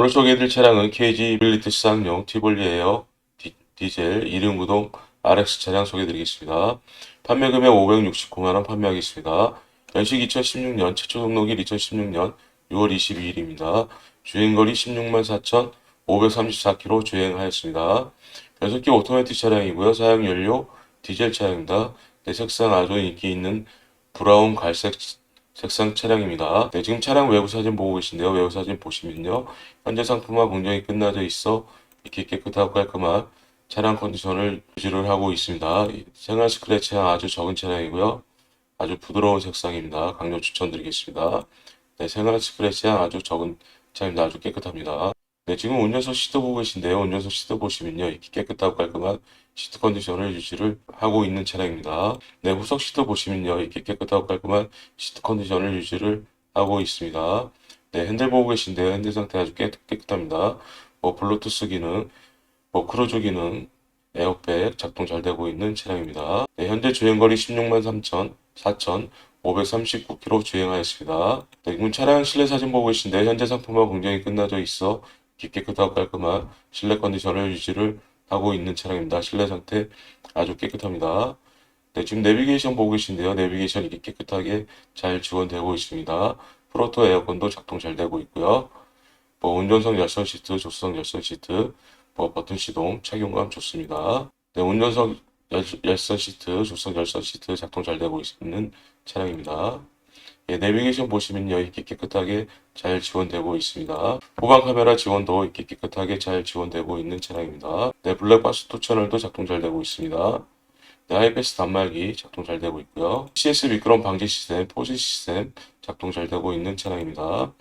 오늘 소개해드릴 차량은 KG 빌리트 시상용 티볼리 에어 디, 디젤 1륜구동 RX 차량 소개해드리겠습니다. 판매 금액 569만원 판매하겠습니다. 연식 2016년, 최초 등록일 2016년 6월 22일입니다. 주행거리 16만 4,534km 주행하였습니다. 변속기 오토매틱 차량이고요. 사용연료 디젤 차량입니다. 네, 색상 아주 인기 있는 브라운 갈색 색상 차량입니다. 네, 지금 차량 외부 사진 보고 계신데요. 외부 사진 보시면요. 현재 상품화 공정이 끝나져 있어 이렇게 깨끗하고 깔끔한 차량 컨디션을 유지를 하고 있습니다. 이 생활 스크래치가 아주 적은 차량이고요. 아주 부드러운 색상입니다. 강력 추천드리겠습니다. 네, 생활 스크래치가 아주 적은 차량입니다. 아주 깨끗합니다. 네, 지금 운전석 시트 보고 계신데요. 운전석 시트 보시면요. 이렇게 깨끗하고 깔끔한 시트 컨디션을 유지를 하고 있는 차량입니다. 네, 후석 시트 보시면요. 이렇게 깨끗하고 깔끔한 시트 컨디션을 유지를 하고 있습니다. 네, 핸들 보고 계신데요. 핸들 상태 아주 깨, 깨끗합니다. 뭐, 블루투스 기능, 뭐, 크루즈 기능, 에어백 작동 잘 되고 있는 차량입니다. 네, 현재 주행거리 16만 3천, 4,539km 주행하였습니다. 네, 지금 차량 실내 사진 보고 계신데 현재 상품화 공정이 끝나져 있어 깨끗하고 깔끔한 실내 컨디션을 유지를 하고 있는 차량입니다. 실내 상태 아주 깨끗합니다. 네, 지금 내비게이션 보고 계신데요. 내비게이션 이렇게 깨끗하게 잘 지원되고 있습니다. 프로토 에어컨도 작동 잘 되고 있고요. 뭐 운전석 열선 시트, 조수석 열선 시트, 뭐 버튼 시동, 착용감 좋습니다. 네, 운전석 열, 열선 시트, 조수석 열선 시트 작동 잘 되고 있는 차량입니다. 예, 내비게이션 보시면 요, 이렇게 깨끗하게 잘 지원되고 있습니다. 후방 카메라 지원도 이렇게 깨끗하게 잘 지원되고 있는 차량입니다. 네, 블랙박스 투 채널도 작동 잘 되고 있습니다. 네, 하이패스 단말기 작동 잘 되고 있고요. CS 미끄럼 방지 시스템, 포지 시스템 작동 잘 되고 있는 차량입니다.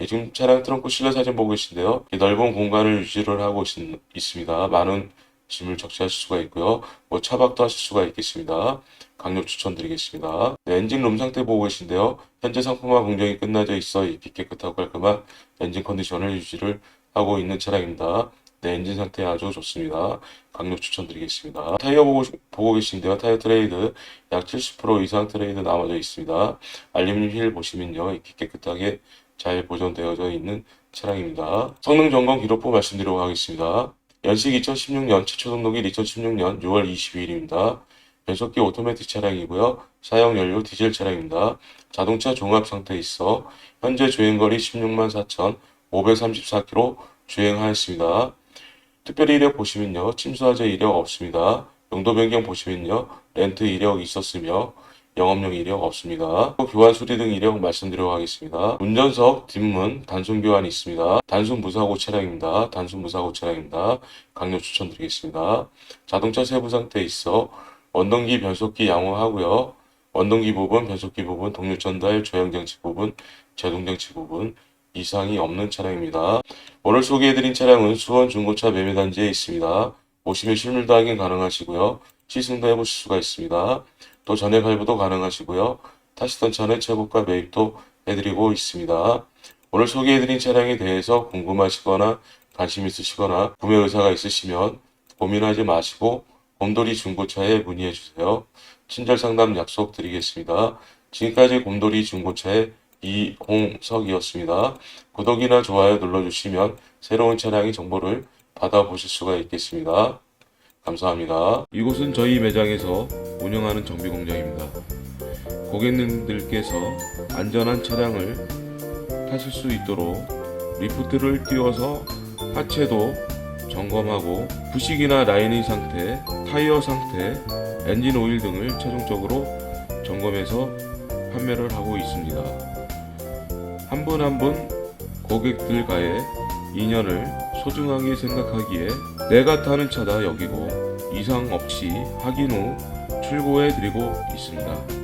예, 지금 차량 트렁크 실내 사진 보고 계신데요. 이 넓은 공간을 유지를 하고 있, 있습니다. 많은 짐을 적재하실 수가 있고요. 뭐 차박도 하실 수가 있겠습니다. 강력 추천드리겠습니다. 네, 엔진 룸 상태 보고 계신데요. 현재 상품화 공정이 끝나져 있어 이렇게 깨끗하고 깔끔한 엔진 컨디션을 유지를 하고 있는 차량입니다. 네, 엔진 상태 아주 좋습니다. 강력 추천드리겠습니다. 타이어 보고, 보고 계신데요. 타이어 트레이드 약 70% 이상 트레이드 남아져 있습니다. 알루미늄 휠 보시면요. 이렇게 깨끗하게 잘 보존되어져 있는 차량입니다. 성능 점검 기록부 말씀드리도록 하겠습니다. 연식 2016년, 최초 등록일 2016년 6월 22일입니다. 변속기 오토매틱 차량이고요. 사용 연료 디젤 차량입니다. 자동차 종합 상태에 있어 현재 주행거리 16만 4,534km 주행하였습니다. 특별히 이력 보시면요. 침수화재 이력 없습니다. 용도 변경 보시면요. 렌트 이력 있었으며 영업용 이력 없습니다. 교환 수리 등 이력 말씀드리도록 하겠습니다. 운전석 뒷문 단순 교환이 있습니다. 단순 무사고 차량입니다. 단순 무사고 차량입니다. 강력 추천드리겠습니다. 자동차 세부 상태에 있어 원동기 변속기 양호하고요. 원동기 부분, 변속기 부분, 동력 전달, 조향장치 부분, 제동장치 부분 이상이 없는 차량입니다. 오늘 소개해드린 차량은 수원 중고차 매매단지에 있습니다. 오시면 실물도 확인 가능하시고요. 시승도 해보실 수가 있습니다. 또 전액 할부도 가능하시고요. 타시던 차는 최고가 매입도 해드리고 있습니다. 오늘 소개해드린 차량에 대해서 궁금하시거나 관심 있으시거나 구매 의사가 있으시면 고민하지 마시고 곰돌이 중고차에 문의해 주세요. 친절 상담 약속 드리겠습니다. 지금까지 곰돌이 중고차의 이홍석이었습니다. 구독이나 좋아요 눌러주시면 새로운 차량의 정보를 받아보실 수가 있겠습니다. 감사합니다. 이곳은 저희 매장에서 운영하는 정비 공장입니다. 고객님들께서 안전한 차량을 타실 수 있도록 리프트를 띄워서 하체도 점검하고 부식이나 라이닝 상태, 타이어 상태, 엔진 오일 등을 최종적으로 점검해서 판매를 하고 있습니다. 한 분 한 분 고객들과의 인연을 소중하게 생각하기에 내가 타는 차다 여기고 이상 없이 확인 후 출고해 드리고 있습니다.